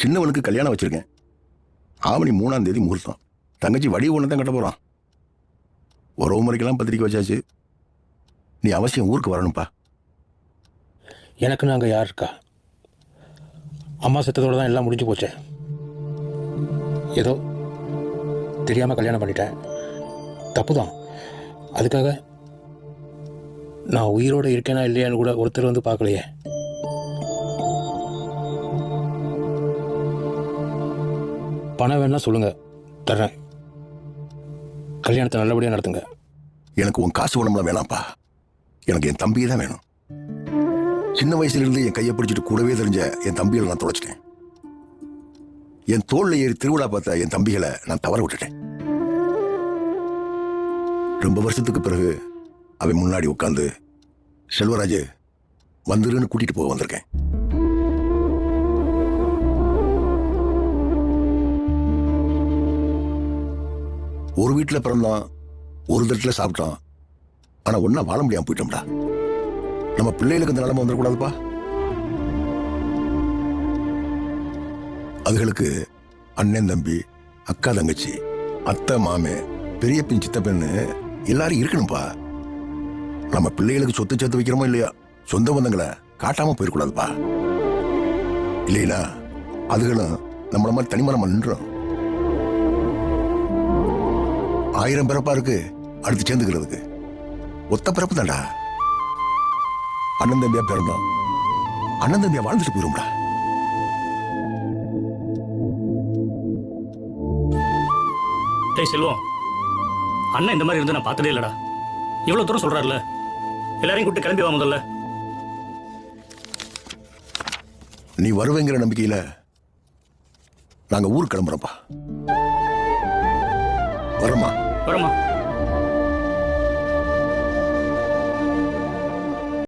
சின்னவனுக்கு கல்யாணம் வச்சிருக்கேன். ஆவணி மூணாம் தேதி முகூர்த்தம். தங்கச்சி வடி ஒன்று தான் கட்ட போகிறான் உறவு முறைக்கெல்லாம் பத்திரிக்கை வச்சாச்சு. நீ அவசியம் ஊருக்கு வரணும்ப்பா. எனக்கு நாங்கள் யார் இருக்கா? அம்மா செத்ததோட தான் எல்லாம் முடிஞ்சு போச்சு. ஏதோ தெரியாமல் கல்யாணம் பண்ணிட்டேன். தப்பு தான் அதுக்காக நான் உயிரோடு இருக்கேனா இல்லையான்னு கூட ஒருத்தர் வந்து பார்க்கலையே. பணம் வேணா சொல்லுங்கள் தர்றேன். கல்யாணத்தை நல்லபடியாக நடத்துங்க. எனக்கு உன் காசு உடம்புல வேணாம்ப்பா. எனக்கு என் தம்பி தான் வேணும். சின்ன வயசுல இருந்து என் கையை பிடிச்சிட்டு கூடவே தெரிஞ்ச என் தம்பிகளை நான் தொலைச்சிட்டேன். என் தோல்ல ஏறி திருவிழா பார்த்த என் தம்பிகளை நான் தவற விட்டுட்டேன். ரொம்ப வருஷத்துக்கு பிறகு அவன் முன்னாடி உட்காந்து செல்வராஜ் வந்துருன்னு கூட்டிட்டு போக வந்திருக்கேன். ஒரு வீட்டில் பிறந்தான் ஒரு தட்டில் சாப்பிட்டான். ஆனா ஒன்னா வாழ முடியாமல் போயிட்டோம்டா. நம்ம பிள்ளைகளுக்கு இந்த நிலைமை வந்துடக்கூடாதுப்பா. அதுகளுக்கு அண்ணன் தம்பி அக்கா தங்கச்சி அத்தை மாமே பெரிய பின் சித்தப்பெண்ணு எல்லாரும் இருக்கணும்ப்பா நம்ம பிள்ளைகளுக்கு சொத்து சேர்த்து வைக்கிறோமோ இல்லையா சொந்த பந்தங்களை காட்டாம போயிடக்கூடாதுப்பா. இல்லைங்களா அதுகளும் நம்மள மாதிரி தனிமரம் நின்றோம். ஆயிரம் பிறப்பா இருக்கு அடுத்து சேர்ந்துக்கிறதுக்கு. ஒத்த பிறப்பு தான்டா அண்ணன் தம்பியா பிறந்தோம். அண்ணன் தம்பியா வாழ்ந்துட்டு போயிரும்டா. டேய் செல்வம் அண்ணன் இந்த மாதிரி இருந்து நான் பார்த்ததே இல்லடா. இவ்வளவு தூரம் சொல்றாருல எல்லாரையும் கூப்பிட்டு கிளம்பி வா முதல்ல. நீ வருவேங்கிற நம்பிக்கையில நாங்க ஊருக்கு கிளம்புறோம்ப்பா. வரோமா வரமா